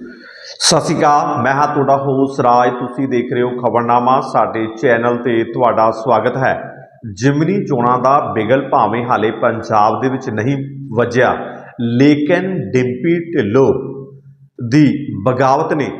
ਸਤਿ ਸ਼੍ਰੀ ਅਕਾਲ, ਮੈਂ ਹਾਂ ਤੁਹਾਡਾ ਹੋਸ ਰਾਜ। ਤੁਸੀਂ ਦੇਖ ਰਹੇ ਹੋ ਖਬਰਨਾਮਾ। ਸਾਡੇ ਚੈਨਲ ਤੇ ਤੁਹਾਡਾ ਸਵਾਗਤ ਹੈ। ਜਿਮਨੀ ਚੋਣਾਂ ਦਾ ਬਿਗਲ ਭਾਵੇਂ ਹਾਲੇ ਪੰਜਾਬ ਦੇ ਵਿੱਚ ਨਹੀਂ ਵੱਜਿਆ, ਲੇਕਿਨ ਡਿੰਪੀ ਢਿੱਲੋਂ ਦੀ ਬਗਾਵਤ ਨੇ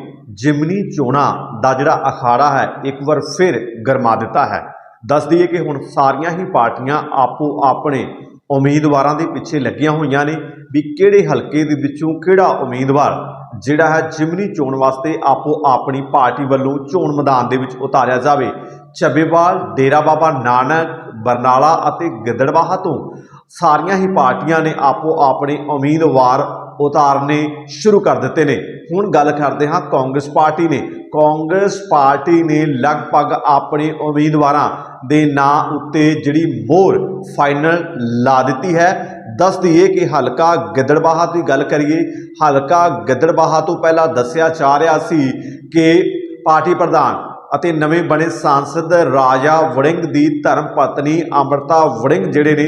ਜਿਮਨੀ ਚੋਣਾਂ ਦਾ ਜਿਹੜਾ ਅਖਾੜਾ ਹੈ, ਇੱਕ ਵਾਰ ਫਿਰ ਗਰਮਾ ਦਿੱਤਾ ਹੈ। ਦੱਸ ਦਈਏ ਕਿ ਹੁਣ ਸਾਰੀਆਂ ਹੀ ਪਾਰਟੀਆਂ ਆਪੋ ਆਪਣੇ ਉਮੀਦਵਾਰਾਂ ਦੇ ਪਿੱਛੇ ਲੱਗੀਆਂ ਹੋਈਆਂ ਨੇ ਵੀ ਕਿਹੜੇ ਹਲਕੇ ਦੇ ਵਿੱਚੋਂ ਕਿਹੜਾ ਉਮੀਦਵਾਰ ਜਿਹੜਾ ਹੈ ਜਿਮਨੀ ਚੋਣ ਵਾਸਤੇ ਆਪੋ ਆਪਣੀ ਪਾਰਟੀ ਵੱਲੋਂ ਚੋਣ ਮੈਦਾਨ ਦੇ ਵਿੱਚ ਉਤਾਰਿਆ ਜਾਵੇ। ਚੱਬੇਵਾਲ ਡੇਰਾ ਬਾਬਾ ਨਾਨਕ, ਬਰਨਾਲਾ ਅਤੇ ਗਿੱਦੜਬਾਹਾ ਤੋਂ ਸਾਰੀਆਂ ਹੀ ਪਾਰਟੀਆਂ ਨੇ ਆਪੋ ਆਪਣੇ ਉਮੀਦਵਾਰ ਉਤਾਰਨੇ ਸ਼ੁਰੂ ਕਰ ਦਿੱਤੇ ਨੇ। ਹੁਣ ਗੱਲ ਕਰਦੇ ਹਾਂ ਕਾਂਗਰਸ ਪਾਰਟੀ ਨੇ। ਕਾਂਗਰਸ ਪਾਰਟੀ ਨੇ ਲਗਭਗ ਆਪਣੇ ਉਮੀਦਵਾਰਾਂ ਦੇ ਨਾਂ ਉੱਤੇ ਜਿਹੜੀ ਮੋਹਰ ਫਾਈਨਲ ਲਾ ਦਿੱਤੀ ਹੈ। ਦੱਸ ਦਈਏ ਕਿ ਹਲਕਾ ਗਿੱਦੜਬਾਹਾ ਦੀ ਗੱਲ ਕਰੀਏ, ਹਲਕਾ ਗਿੱਦੜਬਾਹਾ ਤੋਂ ਪਹਿਲਾਂ ਦੱਸਿਆ ਜਾ ਰਿਹਾ ਸੀ ਕਿ ਪਾਰਟੀ ਪ੍ਰਧਾਨ ਅਤੇ ਨਵੇਂ ਬਣੇ ਸਾਂਸਦ ਰਾਜਾ ਵੜਿੰਗ ਦੀ ਧਰਮ ਪਤਨੀ ਅੰਮ੍ਰਿਤਾ ਵੜਿੰਗ ਜਿਹੜੇ ਨੇ,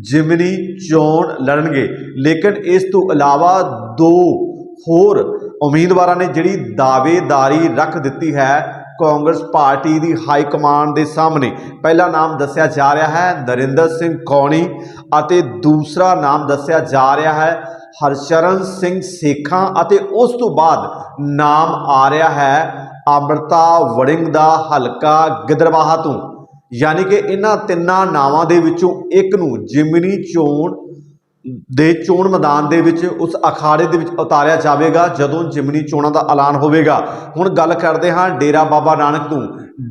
ਜਿਮਨੀ ਚੋਣ ਲੜਨਗੇ। ਲੇਕਿਨ ਇਸ ਤੋਂ ਇਲਾਵਾ ਦੋ ਹੋਰ ਉਮੀਦਵਾਰਾਂ ਨੇ ਜਿਹੜੀ ਦਾਅਵੇਦਾਰੀ ਰੱਖ ਦਿੱਤੀ ਹੈ ਕਾਂਗਰਸ ਪਾਰਟੀ ਦੀ ਹਾਈ ਕਮਾਂਡ ਦੇ ਸਾਹਮਣੇ। ਪਹਿਲਾ ਨਾਮ ਦੱਸਿਆ ਜਾ ਰਿਹਾ ਹੈ ਨਰਿੰਦਰ ਸਿੰਘ ਕੌਣੀ ਅਤੇ ਦੂਸਰਾ ਨਾਮ ਦੱਸਿਆ ਜਾ ਰਿਹਾ ਹੈ ਹਰਸ਼ਰਨ ਸਿੰਘ ਸੇਖਾਂ ਅਤੇ ਉਸ ਤੋਂ ਬਾਅਦ ਨਾਮ ਆ ਰਿਹਾ ਹੈ ਅੰਮ੍ਰਿਤਾ ਵੜਿੰਗ ਦਾ ਹਲਕਾ ਗਿੱਦੜਬਾਹਾ ਤੋਂ। ਯਾਨੀ ਕਿ ਇਹਨਾਂ ਤਿੰਨਾਂ ਨਾਵਾਂ ਦੇ ਵਿੱਚੋਂ ਇੱਕ ਨੂੰ ਜਿਮਨੀ ਚੋਣ ਦੇ ਚੋਣ ਮੈਦਾਨ ਦੇ ਵਿੱਚ ਉਸ ਅਖਾੜੇ ਦੇ ਵਿੱਚ ਉਤਾਰਿਆ ਜਾਵੇਗਾ, ਜਦੋਂ ਜਿਮਨੀ ਚੋਣਾਂ ਦਾ ਐਲਾਨ ਹੋਵੇਗਾ। ਹੁਣ ਗੱਲ ਕਰਦੇ ਹਾਂ ਡੇਰਾ ਬਾਬਾ ਨਾਨਕ ਤੋਂ।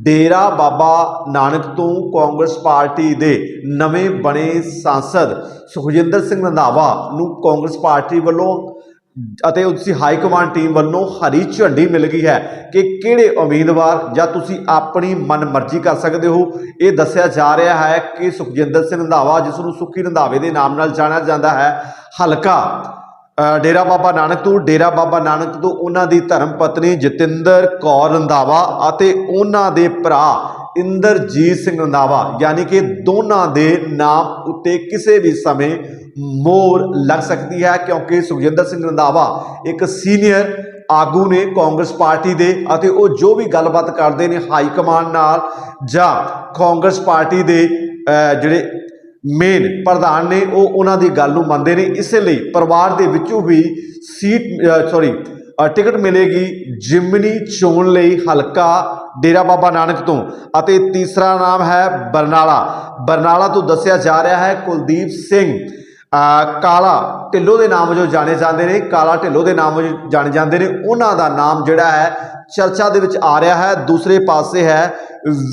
ਡੇਰਾ ਬਾਬਾ ਨਾਨਕ ਤੋਂ ਕਾਂਗਰਸ ਪਾਰਟੀ ਦੇ ਨਵੇਂ ਬਣੇ ਸਾਂਸਦ ਸੁਖਜਿੰਦਰ ਸਿੰਘ ਰੰਧਾਵਾ ਨੂੰ ਕਾਂਗਰਸ ਪਾਰਟੀ ਵੱਲੋਂ ਅਤੇ ਉਸ ਦੀ ਹਾਈ ਕਮਾਂਡ ਟੀਮ ਵੱਲੋਂ ਹਰੀ ਝੰਡੀ ਮਿਲ ਗਈ ਹੈ ਕਿ ਕਿਹੜੇ ਉਮੀਦਵਾਰ ਜਾਂ ਤੁਸੀਂ ਆਪਣੀ ਮਨਮਰਜ਼ੀ ਕਰ ਸਕਦੇ ਹੋ। ਇਹ ਦੱਸਿਆ ਜਾ ਰਿਹਾ ਹੈ ਕਿ ਸੁਖਜਿੰਦਰ ਸਿੰਘ ਰੰਧਾਵਾ, ਜਿਸ ਨੂੰ ਸੁੱਖੀ ਰੰਧਾਵੇ ਦੇ ਨਾਮ ਨਾਲ ਜਾਣਿਆ ਜਾਂਦਾ ਹੈ, ਹਲਕਾ ਡੇਰਾ ਬਾਬਾ ਨਾਨਕ ਤੋਂ, ਡੇਰਾ ਬਾਬਾ ਨਾਨਕ ਤੋਂ ਉਹਨਾਂ ਦੀ ਧਰਮ ਪਤਨੀ ਜਤਿੰਦਰ ਕੌਰ ਰੰਧਾਵਾ ਅਤੇ ਉਹਨਾਂ ਦੇ ਭਰਾ ਇੰਦਰਜੀਤ ਸਿੰਘ ਰੰਧਾਵਾ, ਯਾਨੀ ਕਿ ਦੋਨਾਂ ਦੇ ਨਾਮ ਉੱਤੇ ਕਿਸੇ ਵੀ ਸਮੇਂ ਮੋਰ ਲੱਗ ਸਕਦੀ ਹੈ, ਕਿਉਂਕਿ ਸੁਖਜਿੰਦਰ ਸਿੰਘ ਰੰਧਾਵਾ ਇੱਕ ਸੀਨੀਅਰ ਆਗੂ ਨੇ ਕਾਂਗਰਸ ਪਾਰਟੀ ਦੇ ਅਤੇ ਉਹ ਜੋ ਵੀ ਗੱਲਬਾਤ ਕਰਦੇ ਨੇ ਹਾਈ ਕਮਾਂਡ ਨਾਲ ਜਾਂ ਕਾਂਗਰਸ ਪਾਰਟੀ ਦੇ ਜਿਹੜੇ ਮੇਨ ਪ੍ਰਧਾਨ ਨੇ, ਉਹ ਉਹਨਾਂ ਦੀ ਗੱਲ ਨੂੰ ਮੰਨਦੇ ਨੇ। ਇਸੇ ਲਈ ਪਰਿਵਾਰ ਦੇ ਵਿੱਚੋਂ ਵੀ ਸੀਟ ਸੌਰੀ ਟਿਕਟ ਮਿਲੇਗੀ ਜਿਮਨੀ ਚੋਣ ਲਈ ਹਲਕਾ ਡੇਰਾ ਬਾਬਾ ਨਾਨਕ ਤੋਂ। ਅਤੇ ਤੀਸਰਾ ਨਾਮ ਹੈ ਬਰਨਾਲਾ। ਬਰਨਾਲਾ ਤੋਂ ਦੱਸਿਆ ਜਾ ਰਿਹਾ ਹੈ ਕੁਲਦੀਪ ਸਿੰਘ। ਕਾਲਾ ਢਿੱਲੋਂ ਦੇ ਨਾਮ ਵਜੋਂ ਜਾਣੇ ਜਾਂਦੇ ਨੇ। ਕਾਲਾ ਢਿੱਲੋਂ ਦੇ ਨਾਮ ਵਜੋਂ ਜਾਣੇ ਜਾਂਦੇ ਨੇ। ਉਹਨਾਂ ਦਾ ਨਾਮ ਜਿਹੜਾ ਹੈ ਚਰਚਾ ਦੇ ਵਿੱਚ ਆ ਰਿਹਾ ਹੈ। ਦੂਸਰੇ ਪਾਸੇ ਹੈ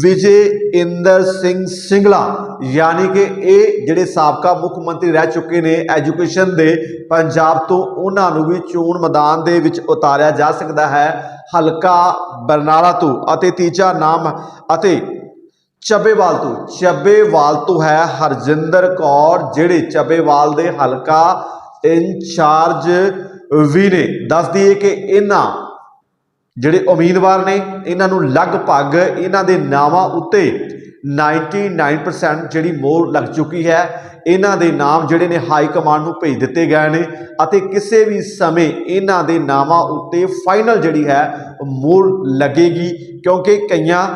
ਵਿਜੇ ਇੰਦਰ ਸਿੰਘ ਸਿੰਗਲਾ। ਯਾਨੀ ਕਿ ਇਹ ਜਿਹੜੇ ਸਾਬਕਾ ਮੁੱਖ ਮੰਤਰੀ ਰਹਿ ਚੁੱਕੇ ਨੇ ਐਜੂਕੇਸ਼ਨ ਦੇ, ਪੰਜਾਬ ਤੋਂ ਉਹਨਾਂ ਨੂੰ ਵੀ ਚੋਣ ਮੈਦਾਨ ਦੇ ਵਿੱਚ ਉਤਾਰਿਆ ਜਾ ਸਕਦਾ ਹੈ। ਹਲਕਾ ਬਰਨਾਲਾ ਤੋਂ ਅਤੇ ਤੀਜਾ ਨਾਮ ਅਤੇ ਚੱਬੇਵਾਲ ਤੋਂ। ਚੱਬੇਵਾਲ ਤੋਂ ਹੈ ਹਰਜਿੰਦਰ ਕੌਰ, ਜਿਹੜੇ ਚੱਬੇਵਾਲ ਦੇ ਹਲਕਾ ਇੰਚਾਰਜ ਵੀ ਨੇ। ਦੱਸ ਦਈਏ ਕਿ ਇਹਨਾਂ ਜਿਹੜੇ ਉਮੀਦਵਾਰ ਨੇ, ਇਹਨਾਂ ਨੂੰ ਲਗਭਗ ਇਹਨਾਂ ਦੇ ਨਾਵਾਂ ਉੱਤੇ 99% ਜਿਹੜੀ ਮੋਹਰ ਲੱਗ ਚੁੱਕੀ ਹੈ, ਇਹਨਾਂ ਦੇ ਨਾਮ ਜਿਹੜੇ ਨੇ ਹਾਈ ਕਮਾਂਡ ਨੂੰ ਭੇਜ ਦਿੱਤੇ ਗਏ ਨੇ ਅਤੇ ਕਿਸੇ ਵੀ ਸਮੇਂ ਇਹਨਾਂ ਦੇ ਨਾਵਾਂ ਉੱਤੇ ਫਾਈਨਲ ਜਿਹੜੀ ਹੈ ਮੋਹਰ ਲੱਗੇਗੀ ਕਿਉਂਕਿ ਕਈਆਂ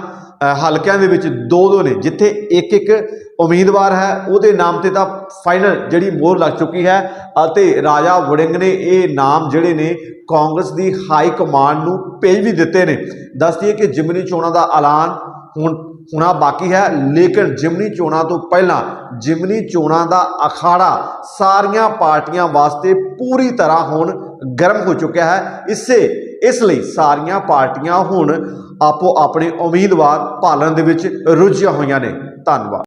ਹਲਕਿਆਂ ਦੇ ਵਿੱਚ ਦੋ ਦੋ ਨੇ, ਜਿੱਥੇ ਇੱਕ ਇੱਕ ਉਮੀਦਵਾਰ ਹੈ, ਉਹਦੇ ਨਾਮ ਤੇ ਤਾਂ ਫਾਈਨਲ ਜਿਹੜੀ ਮੋਹਰ ਲੱਗ ਚੁੱਕੀ ਹੈ ਅਤੇ ਰਾਜਾ ਵੜਿੰਗ ਨੇ ਇਹ ਨਾਮ ਜਿਹੜੇ ਨੇ, ਕਾਂਗਰਸ ਦੀ ਹਾਈ ਕਮਾਂਡ ਨੂੰ ਭੇਜ ਵੀ ਦਿੱਤੇ ਨੇ। ਦੱਸ ਦਈਏ ਕਿ ਜਿਮਨੀ ਚੋਣਾਂ ਦਾ ਐਲਾਨ ਹੁਣ, ਹੋਣਾ ਬਾਕੀ ਹੈ, ਲੇਕਿਨ ਜਿਮਨੀ ਚੋਣਾਂ ਤੋਂ ਪਹਿਲਾਂ ਜਿਮਨੀ ਚੋਣਾਂ ਦਾ ਅਖਾੜਾ ਸਾਰੀਆਂ ਪਾਰਟੀਆਂ ਵਾਸਤੇ ਪੂਰੀ ਤਰ੍ਹਾਂ ਹੁਣ ਗਰਮ ਹੋ ਚੁੱਕਿਆ ਹੈ। ਇਸੇ ਇਸ ਲਈ ਸਾਰੀਆਂ ਪਾਰਟੀਆਂ ਹੁਣ ਆਪੋ ਆਪਣੇ ਉਮੀਦਵਾਰ ਭਾਲਣ ਦੇ ਵਿੱਚ ਰੁੱਝੀਆਂ ਹੋਈਆਂ ਨੇ। ਧੰਨਵਾਦ।